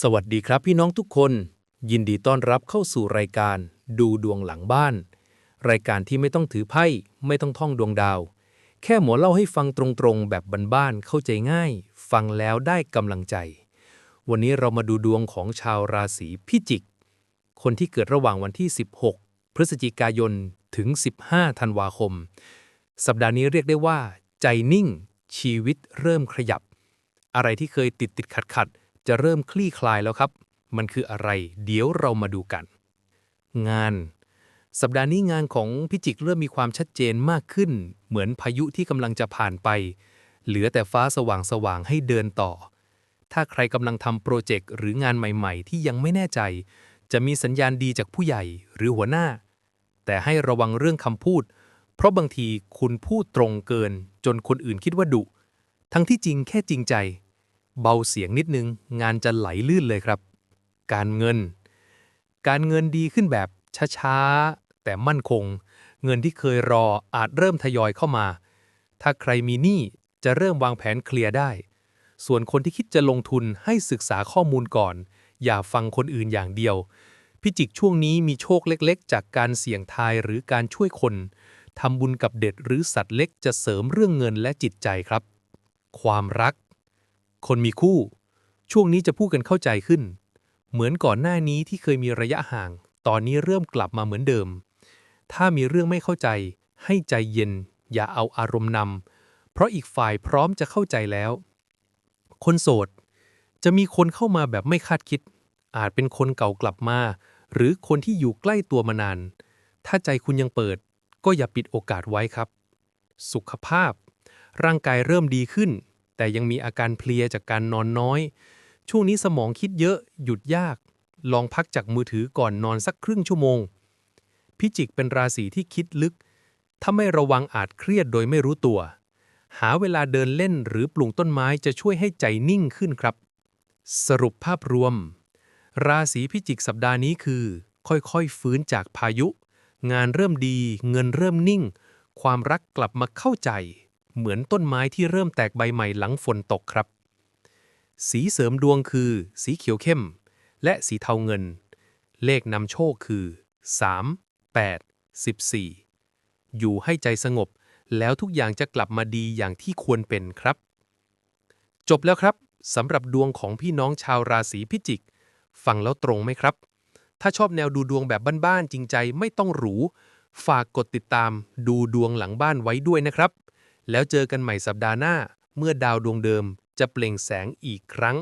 สวัสดีครับพี่น้องทุกคน ยินดีต้อนรับเข้าสู่รายการ ดูดวงหลังบ้าน รายการที่ไม่ต้องถือไพ่ไม่ต้องท่องดวงดาว แค่หมอเล่าให้ฟังตรงๆ แบบบ้านๆเข้าใจง่าย ฟังแล้วได้กำลังใจ วันนี้เรามาดูดวงของชาวราศีพิจิก คนที่เกิดระหว่างวันที่ 16 พฤศจิกายนถึง 15 ธันวาคม สัปดาห์นี้เรียกได้ว่า ใจนิ่ง ชีวิตเริ่มขยับ อะไรที่เคยติดติดขัดขัดๆ จะเริ่มคลี่คลายแล้วครับ มันคืออะไร เดี๋ยวเรามาดูกัน งาน สัปดาห์นี้งานของพิจิกเริ่มมีความชัดเจนมากขึ้น เหมือนพายุที่กำลังจะผ่านไป เหลือแต่ฟ้าสว่างๆให้เดินต่อ ถ้าใครกำลังทำโปรเจกต์หรืองานใหม่ๆ ที่ยังไม่แน่ใจ จะมีสัญญาณดีจากผู้ใหญ่หรือหัวหน้า แต่ให้ระวังเรื่องคำพูด เพราะบางทีคุณพูดตรงเกิน จนคนอื่นคิดว่าดุทั้งที่จริงแค่จริงใจ เบาเสียงนิดนึง งานจะไหลลื่นเลยครับ การเงิน การเงินดีขึ้นแบบช้าๆ แต่มั่นคง เงินที่เคยรออาจเริ่มทยอยเข้ามา ถ้าใครมีหนี้จะเริ่มวางแผนเคลียร์ได้ ส่วนคนที่คิดจะลงทุนให้ศึกษาข้อมูลก่อน อย่าฟังคนอื่นอย่างเดียว พิจิกช่วงนี้มีโชคเล็กๆ จากการเสี่ยงทายหรือการช่วยคนทำบุญกับเด็ดหรือสัตว์เล็กจะเสริมเรื่องเงินและจิตใจครับ ความรัก คนมีคู่ ช่วงนี้จะพูดกันเข้าใจขึ้น เหมือนก่อนหน้านี้ที่เคยมีระยะห่าง ตอนนี้เริ่มกลับมาเหมือนเดิม ถ้ามีเรื่องไม่เข้าใจ ให้ใจเย็น อย่าเอาอารมณ์นำเพราะอีกฝ่ายพร้อมจะเข้าใจแล้ว คนโสด จะมีคนเข้ามาแบบไม่คาดคิด อาจเป็นคนเก่ากลับมา หรือคนที่อยู่ใกล้ตัวมานาน ถ้าใจคุณยังเปิด ก็อย่าปิดโอกาสไว้ครับ สุขภาพ ร่างกายเริ่มดีขึ้น แต่ยังมีอาการเพลียจากการนอนน้อย ช่วงนี้สมองคิดเยอะหยุดยาก ลองพักจากมือถือก่อนนอนสักครึ่งชั่วโมง พิจิกเป็นราศีที่คิดลึก ถ้าไม่ระวังอาจเครียดโดยไม่รู้ตัว หาเวลาเดินเล่นหรือปลูกต้นไม้จะช่วยให้ใจนิ่งขึ้นครับ สรุปภาพรวม ราศีพิจิกสัปดาห์นี้คือ ค่อยๆฟื้นจากพายุ งานเริ่มดี เงินเริ่มนิ่ง ความรักกลับมาเข้าใจ เหมือนต้นไม้ที่เริ่มแตกใบใหม่หลังฝนตกครับ สีเสริมดวงคือ สีเขียวเข้ม และสีเทาเงิน เลขนำโชคคือ 3 8 14 อยู่ให้ใจสงบ แล้วทุกอย่างจะกลับมาดีอย่างที่ควรเป็นครับ จบแล้วครับสำหรับดวงของพี่น้องชาวราศีพิจิก ฟังแล้วตรงไหมครับ ถ้าชอบแนวดูดวงแบบบ้านๆจริงใจไม่ต้องหรู ฝากกดติดตามดูดวงหลังบ้านไว้ด้วยนะครับ แล้วเจอกันใหม่สัปดาห์หน้า เมื่อดาวดวงเดิมจะเปล่งแสงอีกครั้ง